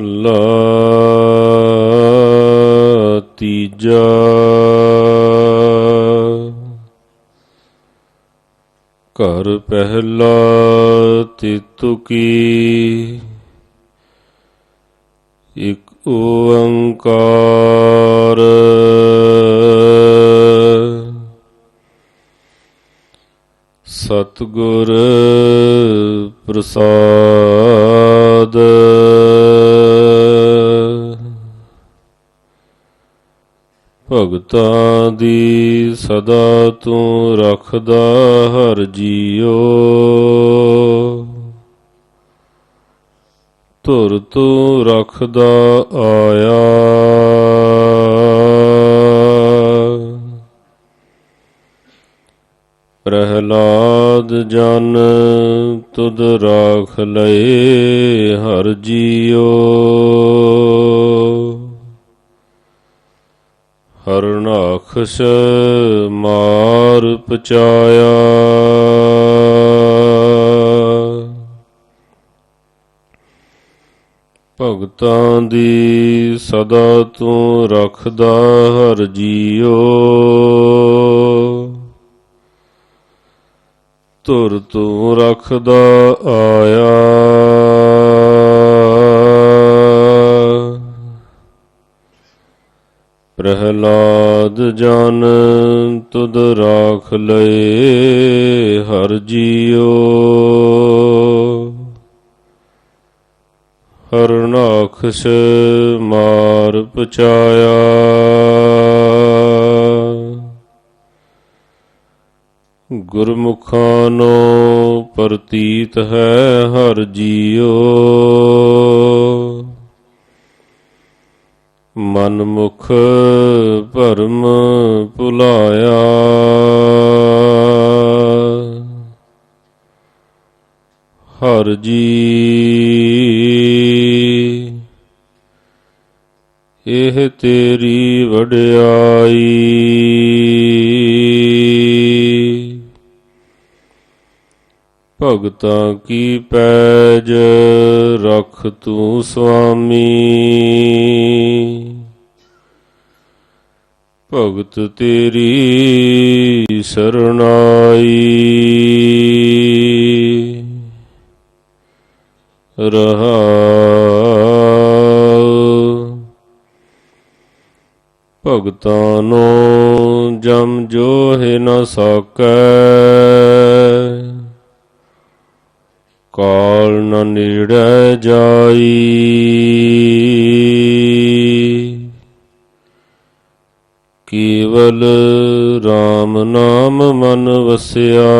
ਮਹੱਲਾ ਤੀਜਾ। ਘਰ ਪਹਿਲਾ ਤਿਤੁਕੀ ਇਕ ਓੰਕਾਰ। ਸਤਿਗੁਰ ਪ੍ਰਸਾਦ। ਭਗਤਾਂ ਦੀ ਸਦਾ ਤੂੰ ਰੱਖਦਾ ਹਰ ਜੀਓ। ਧੁਰ ਤੂੰ ਰੱਖਦਾ ਆਇਆ। ਪ੍ਰਹਲਾਦ ਜਨ ਤੁਧ ਰਾਖ ਲਏ ਹਰ ਜੀਓ। ਹਰਨਾਖਸ ਮਾਰ ਪਚਾਇਆ। ਭਗਤਾਂ ਦੀ ਸਦਾ ਤੂੰ ਰੱਖਦਾ ਹਰ ਜੀਓ। ਧੁਰ ਤੂੰ ਰੱਖਦਾ ਆਇਆ। ਪ੍ਰਹਿਲਾਦ ਜਨ ਤੁਧ ਰਾਖ ਲਏ, ਹਰ ਜੀਓ ਹਰਨਾਖਸ ਮਾਰ ਪਚਾਇਆ ਗੁਰਮੁਖਾਂ ਨੂੰ ਪ੍ਰਤੀਤ ਹੈ ਹਰ ਜੀਓ ਮਨਮੁਖ ਭਰਮ ਭੁਲਾਇਆ। ਹਰ ਜੀ ਇਹ ਤੇਰੀ ਵਡਿਆਈ। ਭਗਤਾਂ ਕੀ ਪੈਜ ਰਖ ਤੂੰ ਸੁਆਮੀ ਭਗਤ ਤੇਰੀ ਸਰਣਾਈ। ਰਹਾ ਭਗਤਾਂ ਨੂੰ ਜਮ ਜੋਹਿ ਨ ਸਕੈ। ਕਾਲ ਨ ਨੇੜੈ ਜਾਈ। ਕੇਵਲ RAM ਨਾਮ ਮਨ ਵਸਿਆ।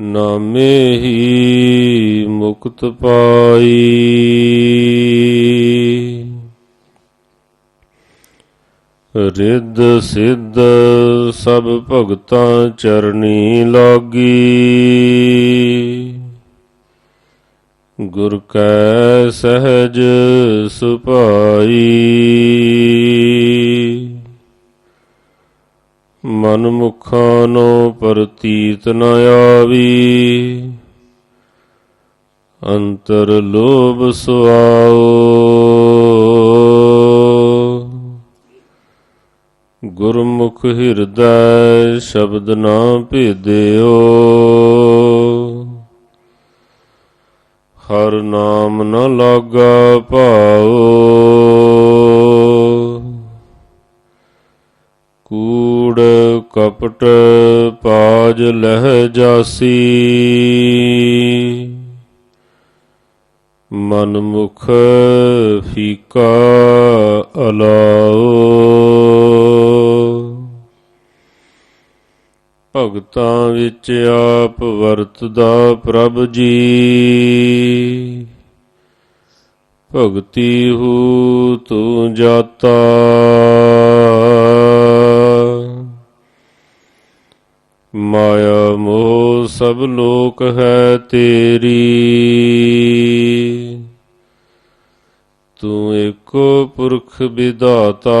ਨਾਮੇ ਹੀ ਮੁਕਤ ਪਾਈ। ਰਿੱਧ ਸਿੱਧ ਸਭ ਭਗਤਾਂ ਚਰਨੀ ਲਾਗੀ। ਗੁਰ ਕੈ ਸਹਿਜ ਸੁਭਾਈ। ਮਨ ਮੁਖਾਂ ਨੂੰ ਪ੍ਰਤੀਤ ਨ ਆਵੀ। ਅੰਤਰ ਲੋਭ ਸੁਆਓ ਗੁਰਮੁਖ ਹਿਰਦੈ ਸ਼ਬਦ ਨਾ ਭੇਦਿਓ। ਹਰ ਨਾਮ ਨ ਲਾਗਾ ਭਾਓ ਕੂੜ ਕਪਟ ਪਾਜ ਲਹਿ ਜਾਸੀ। ਮਨ ਮੁਖ ਫੀਕਾ ਅਲਾਓ ਭਗਤਾਂ ਵਿੱਚ ਆਪ ਵਰਤਦਾ ਪ੍ਰਭ ਜੀ। ਭਗਤੀ ਹੂ ਤੂੰ ਜਾਤਾ। ਮਾਇਆ ਮੋਹ ਸਭ ਲੋਕ ਹੈ ਤੇਰੀ। ਤੂੰ ਇੱਕੋ ਪੁਰਖ ਵਿਦਾਤਾ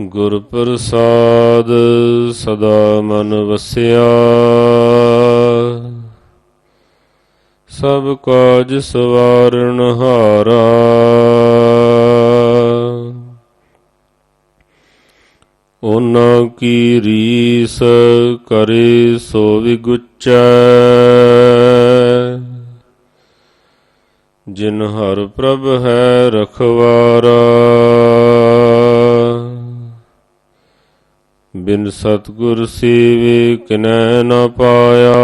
ਗੁਰ ਪ੍ਰਸਾਦ ਸਦਾ ਮਨ ਵਸਿਆ। ਸਭ ਕਾਜ ਸਵਾਰਨ ਹਾਰਾ। ਉਹਨਾਂ ਕੀ ਰੀਸ ਕਰੇ ਸੋ ਵਿਗੁਚੈ। ਜਿਨ ਹਰ ਪ੍ਰਭ ਹੈ ਰਖਵਾਰਾ। ਬਿਨ ਸਤਗੁਰ ਸੇਵੇ ਕਿਨੈ ਨ ਪਾਇਆ।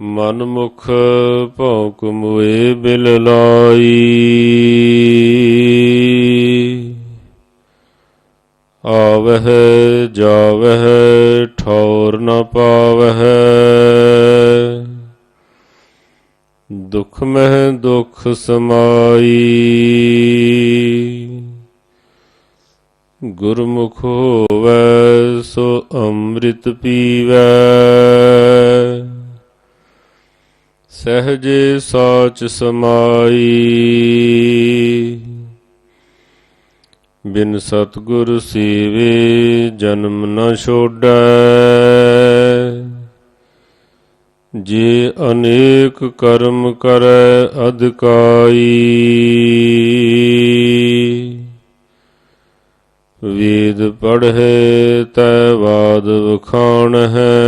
ਮਨ ਮੁਖ ਭੌਂਕ ਮੁਏ ਬਿਲ ਲਾਈ। ਆਵਹਿ ਜਾਵਹਿ ਠੌਰ ਨ ਪਾਵਹਿ। ਦੁਖ ਮਹਿ ਦੁਖ ਸਮਾਈ। ਗੁਰਮੁਖ ਹੋਵੇ, ਸੋ ਅੰਮ੍ਰਿਤ ਪੀਵੈ। ਸਹਜੇ ਸਾਚ ਸਮਾਈ। ਬਿਨ ਸਤਗੁਰ ਸੇਵੇ ਜਨਮ ਨਾ ਛੋੜੈ। ਜੇ ਅਨੇਕ ਕਰਮ ਕਰੈ, ਅਧਿਕਾਈ। ਪੜ੍ਹੇ ਤੈ ਬਾਦ ਵਖਾਣ ਹੈ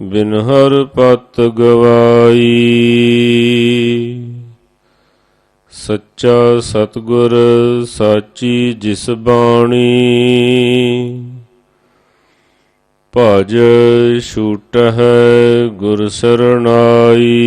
ਬਿਨ ਹਰ ਪਤ ਗਵਾਈ। ਸੱਚਾ ਸਤਗੁਰ ਸਾਚੀ ਜਿਸ ਬਾਣੀ। ਭਜ ਛੂਟ ਹੈ ਗੁਰ ਸਰਣਾਈ।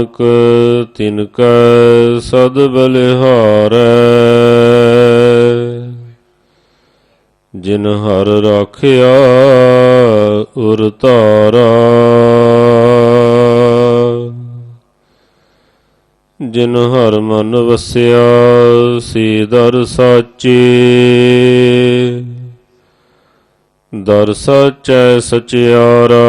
ਨਾਨਕ, ਤਿਨ ਕੈ ਸਦ ਬਲਿਹਾਰੈ। ਜਿਨ ਹਰ ਰਾਖਿਆ, ਉਰ ਤਾਰਾ ਜਿਨ ਹਰ ਮਨ ਵਸਿਆ, ਸੇ ਦਰ ਸਾਚੇ। ਦਰ ਸਾਚੈ ਸਚਿਆਰਾ।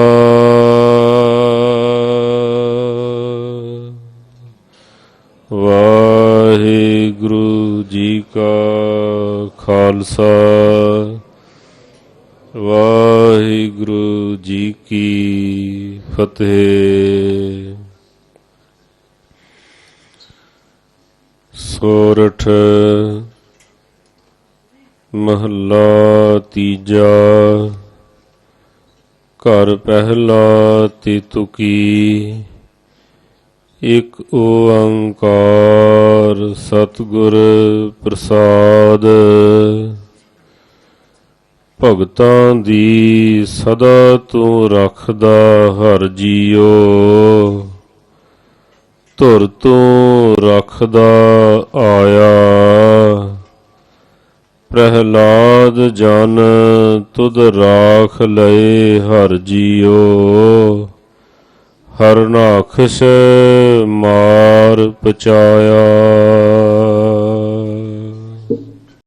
ਖਾਲਸਾ। ਵਾਹਿਗੁਰੂ ਜੀ ਕੀ ਫਤਿਹ। ਸੋਰਠ ਮਹੱਲਾ ਤੀਜਾ। ਘਰ ਪਹਿਲਾ ਤਿਤੁਕੀ। ਇਕ ਓੰਕਾਰ ਸਤਿਗੁਰ ਪ੍ਰਸਾਦ। ਭਗਤਾਂ ਦੀ ਸਦਾ ਤੂੰ ਰੱਖਦਾ ਹਰ ਜੀਓ ਧੁਰ ਤੂੰ ਰੱਖਦਾ ਆਇਆ। ਪ੍ਰਹਲਾਦ ਜਨ ਤੁਧ ਰਾਖ ਲਏ ਹਰ ਜੀਓ ਹਰਨਾਖਸ ਮਾਰ ਪਚਾਇਆ।